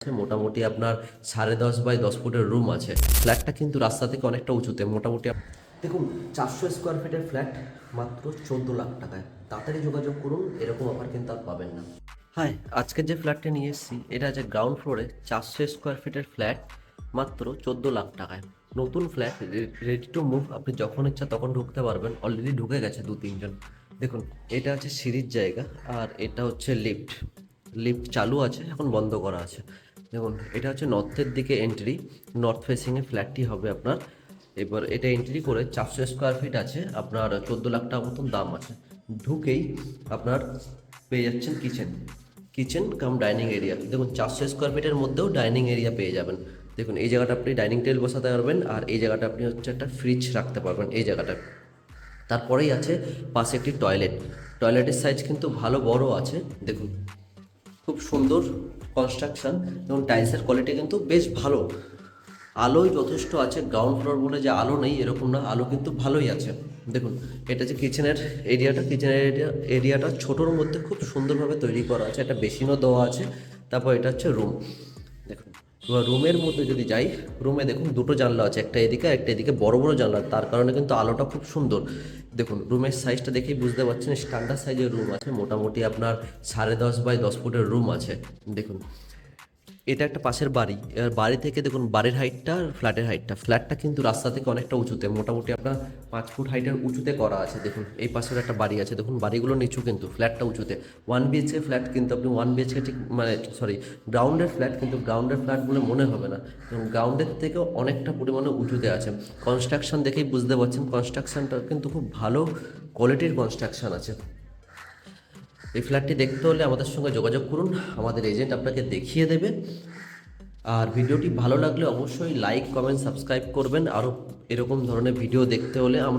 মোটামুটি আপনার সাড়ে দশ বাই দশ ফুটের রুম আছে। ফ্ল্যাটটা কিন্তু রাস্তা থেকে অনেকটা উঁচুতে মোটামুটি দেখুন চারশো স্কোয়ার ফিটের ফ্ল্যাট মাত্র চোদ্দ লাখ টাকায়। তাড়াতাড়ি যোগাযোগ করুন এরকম অফার কিন্তু আর পাবেন না। হাই আজকের যে ফ্ল্যাটটা নিয়ে এসেছি এটা আছে গ্রাউন্ড ফ্লোরে চারশো স্কোয়ার ফিটের ফ্ল্যাট মাত্র চোদ্দ লাখ টাকায়। নতুন ফ্ল্যাট রেডি টু মুভ আপনি যখন ইচ্ছা তখন ঢুকতে পারবেন। অলরেডি ঢুকে গেছে দু তিনজন। দেখুন এটা হচ্ছে সিঁড়ির জায়গা আর এটা হচ্ছে লিফট লিফট চালু আছে এখন বন্ধ করা আছে। দেখুন, এটা হচ্ছে নর্থের দিকে এন্ট্রি নর্থ ফেসিংয়ে ফ্ল্যাটটি হবে আপনার। এবার এটা এন্ট্রি করে চারশো স্কোয়ার ফিট আছে, আপনার চোদ্দ লাখ টাকা মতন দাম আছে। ঢুকেই আপনার পেয়ে যাচ্ছেন kitchen kitchen cum dining area দেখুন, চারশো স্কোয়ার ফিটের মধ্যেও ডাইনিং এরিয়া পেয়ে যাবেন। দেখুন, এই জায়গাটা আপনি ডাইনিং টেবিল বসাতে পারবেন, আর এই জায়গাটা আপনি হচ্ছে একটা ফ্রিজ রাখতে পারবেন, এই জায়গাটা তারপরেই আছে পাশে একটি টয়লেট টয়লেটের সাইজ কিন্তু ভালো বড় আছে, দেখুন। খুব সুন্দর কনস্ট্রাকশন এবং টাইলসের কোয়ালিটি কিন্তু বেশ ভালো। আলোই যথেষ্ট আছে গ্রাউন্ড ফ্লোর বলে যে আলো নেই, এরকম না, আলো কিন্তু ভালোই আছে। দেখুন, এটা যে কিচেনের এরিয়াটা কিচেনের এরিয়া এরিয়াটা ছোটোর মধ্যে খুব সুন্দরভাবে তৈরি করা আছে, একটা বেসিনও দেওয়া আছে, তারপর এটা হচ্ছে রুম এবার রুমের মধ্যে যদি যাই, রুমে দেখুন দুটো জানলা আছে, একটা এদিকে একটা এদিকে, বড় বড় জানলা, তার কারণে কিন্তু আলোটা খুব সুন্দর। দেখুন, রুমের সাইজটা দেখেই বুঝতে পারছেন স্ট্যান্ডার্ড সাইজের রুম আছে, মোটামুটি আপনার সাড়ে দশ বাই দশ ফুটের রুম আছে। দেখুন এটা একটা পাশের বাড়ি। এবার বাড়ি থেকে দেখুন, বাড়ির হাইটটা আর ফ্ল্যাটের হাইটটা। ফ্ল্যাটটা কিন্তু রাস্তা থেকে অনেকটা উঁচুতে, মোটামুটি আপনার পাঁচ ফুট হাইটের উঁচুতে করা আছে। দেখুন, এই পাশের একটা বাড়ি আছে। দেখুন, বাড়িগুলো নিচু কিন্তু, ফ্ল্যাটটা উঁচুতে। ওয়ান বিএচকে ফ্ল্যাট কিন্তু আপনি ওয়ান বিএচকে ঠিক মানে সরি গ্রাউন্ডের ফ্ল্যাট কিন্তু গ্রাউন্ডের ফ্ল্যাট বলে মনে হবে না। এবং গ্রাউন্ডের থেকেও অনেকটা পরিমাণে উঁচুতে আছে। কনস্ট্রাকশন দেখেই বুঝতে পারছেন কনস্ট্রাকশনটা কিন্তু খুব ভালো কোয়ালিটির কনস্ট্রাকশন আছে। এই ফ্ল্যাটটি দেখতে হলে আমাদের সঙ্গে যোগাযোগ করুন। আমাদের এজেন্ট আপনাকে দেখিয়ে দেবে। আর ভিডিওটি ভালো লাগলে অবশ্যই লাইক কমেন্ট সাবস্ক্রাইব করবেন। আরও এরকম ধরনের ভিডিও দেখতে হলে